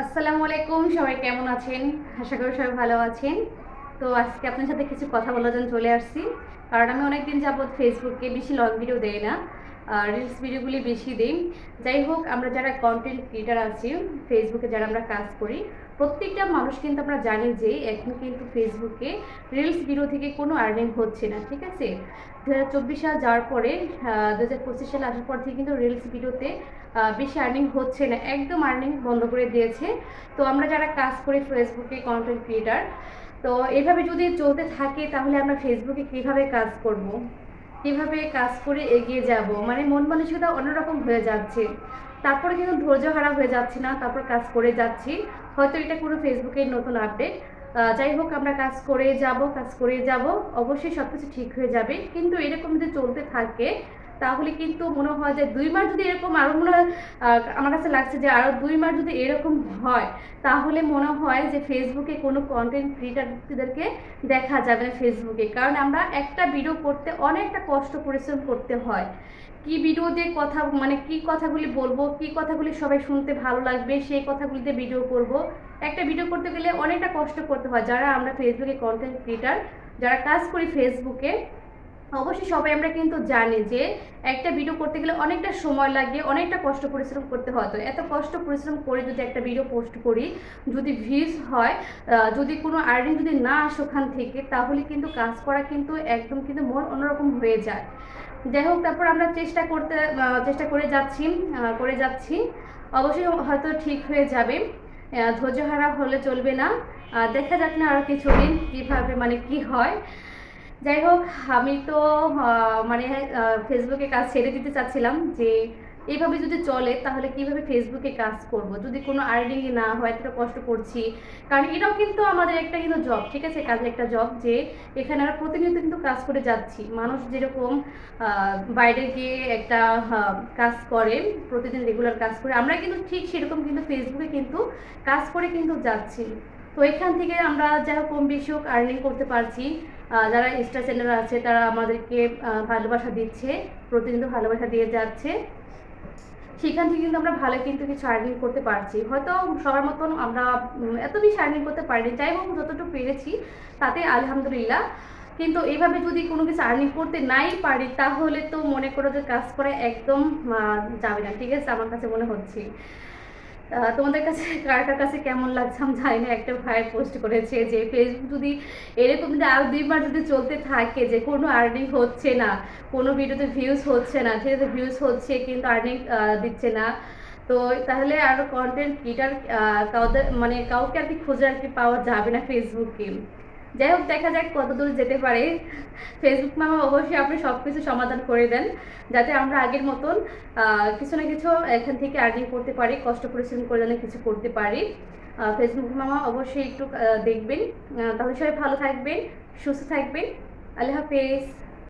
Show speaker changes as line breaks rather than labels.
আসসালামু আলাইকুম, সবাই কেমন আছেন? আশা করি সবাই ভালো আছেন। তো আজকে আপনার সাথে কিছু কথা বলার জন্য চলে আসছি। কারণ আমি অনেকদিন যাবৎ ফেসবুকে বেশি লং ভিডিও দেই না রিলস ভিডিওগুলি বেশি দিই। যাই হোক, আমরা যারা কন্টেন্ট ক্রিয়েটার আছি ফেসবুকে যারা আমরা কাজ করি প্রত্যেকটা মানুষ কিন্তু আমরা জানি যে এখন কিন্তু ফেসবুকে রিলস ভিডিও থেকে কোনো আর্নিং হচ্ছে না ঠিক আছে? দু হাজার চব্বিশ সাল যাওয়ার পরে দু হাজার পঁচিশ সালে আসার পর থেকে কিন্তু রিলস আহ, বেশি আর্নিং হচ্ছে না একদম আর্নিং বন্ধ করে দিয়েছে। তো আমরা যারা কাজ করি ফেসবুকে কন্টেন্ট ক্রিয়েটার তো এভাবে যদি চলতে থাকে তাহলে আমরা ফেসবুকে কীভাবে কাজ করব। কীভাবে কাজ করে এগিয়ে যাব? মানে মন মানসিকতা অন্যরকম হয়ে যাচ্ছে। তারপরে কিন্তু ধৈর্য হারা হয়ে যাচ্ছি না, তারপর কাজ করে যাচ্ছি। হয়তো এটা কোনো ফেসবুকের নতুন আপডেট যাই হোক, আমরা কাজ করে যাব, কাজ করে যাব। অবশ্যই সব কিছু ঠিক হয়ে যাবে। কিন্তু এরকম যদি চলতে থাকে তাহলে কিন্তু মনে হয় যে দুই মাস যদি এরকম আরও মনে হয় আমার কাছে লাগছে যে আরও দুই মাস যদি এরকম হয়, তাহলে মনে হয় যে ফেসবুকে কোনো কন্টেন্ট ক্রিয়েটারদেরকে দেখা যাবে না ফেসবুকে কারণ আমরা একটা ভিডিও করতে অনেকটা কষ্ট পরিশ্রম করতে হয়। কি ভিডিও দিয়ে কথা মানে কি কথাগুলি বলব, কি কথাগুলি সবাই শুনতে ভালো লাগবে, সেই কথাগুলিতে ভিডিও করব। একটা ভিডিও করতে গেলে অনেকটা কষ্ট করতে হয়। যারা আমরা ফেসবুকে কন্টেন্ট ক্রিয়েটার যারা কাজ করি ফেসবুকে অবশ্যই সবাই আমরা কিন্তু জানি যে একটা ভিডিও করতে গেলে অনেকটা সময় লাগে, অনেকটা কষ্ট পরিশ্রম করতে হয়। তো এত কষ্ট পরিশ্রম করে যদি একটা ভিডিও পোস্ট করি, যদি ভিউজ হয় যদি কোনো আর্নিং যদি না আসে ওখান থেকে, তাহলে কিন্তু কাজ করা কিন্তু একদম কিন্তু মন অন্যরকম হয়ে যায়। যাই হোক, তারপর আমরা চেষ্টা করতে চেষ্টা করে যাচ্ছি করে যাচ্ছি। অবশ্যই হয়তো ঠিক হয়ে যাবে। ধৈর্যহারা হলে চলবে না। দেখা যাক না আরও কিছুদিন কীভাবে মানে কি হয়। যাই হোক আমি তো মানে ফেসবুকে কাজ ছেড়ে দিতে চাচ্ছিলাম যে, এইভাবে যদি চলে, তাহলে কীভাবে ফেসবুকে কাজ করব? যদি কোনো আর্নিংই না হয়, এতটা কষ্ট করছি, কারণ এটাও কিন্তু আমাদের একটা কিন্তু জব ঠিক আছে? কাজের একটা জব যে, এখানে আমরা প্রতিনিয়ত কিন্তু কাজ করে যাচ্ছি। মানুষ যেরকম বাইরে গিয়ে একটা কাজ করে, প্রতিদিন রেগুলার কাজ করে, আমরা কিন্তু ঠিক সেরকম কিন্তু ফেসবুকে কিন্তু কাজ করে কিন্তু যাচ্ছি। তো এখান থেকে আমরা যারা কম বেশি হোক আর্নিং করতে পারছি। যারা ইনস্টা চ্যানেল আছে, তারা আমাদেরকে ভালোবাসা দিচ্ছে প্রতিদিন ভালোবাসা দিয়ে যাচ্ছে। সেখান থেকে কিন্তু আমরা ভালো কিন্তু কিছু আর্নিং করতে পারছি। হয়তো সবার মতন আমরা এত বেশি আর্নিং করতে পারিনি। যাই হোক, যতটুকু পেরেছি, তাতে আলহামদুলিল্লাহ। কিন্তু এইভাবে যদি কোনো কিছু আর্নিং করতে নাই পারি, তাহলে তো মনে করো যে কাজ করা একদম যাবে না। ঠিক আছে? আমার কাছে মনে হচ্ছে। তোমাদের কাছে, কার কার কাছে কেমন লাগছে আমি জানি না, একটা ভাই পোস্ট করেছে যে ফেসবুক যদি এরকম যদি আরও দুইবার যদি চলতে থাকে যে, কোনো আর্নিং হচ্ছে না, কোনো ভিডিওতে ভিউজ হচ্ছে না ঠিক আছে ভিউজ হচ্ছে কিন্তু আর্নিং দিচ্ছে না। তো তাহলে আরও কন্টেন্ট ক্রিয়েটার মানে কাউকে আর কি খুঁজে আর কি পাওয়া যাবে না ফেসবুকে যাই হোক, দেখা যাক কত দূর যেতে পারে। ফেসবুক মামা অবশ্যই আপনি সব কিছু সমাধান করে দেন, যাতে আমরা আগের মতন কিছু না কিছু এখান থেকে আর্নিং করতে পারি, কষ্ট পরিশ্রম করে যেন কিছু করতে পারি। ফেসবুক মামা অবশ্যই একটু দেখবেন। তাহলে সবাই ভালো থাকবেন, সুস্থ থাকবেন। আল্লাহ হাফেজ।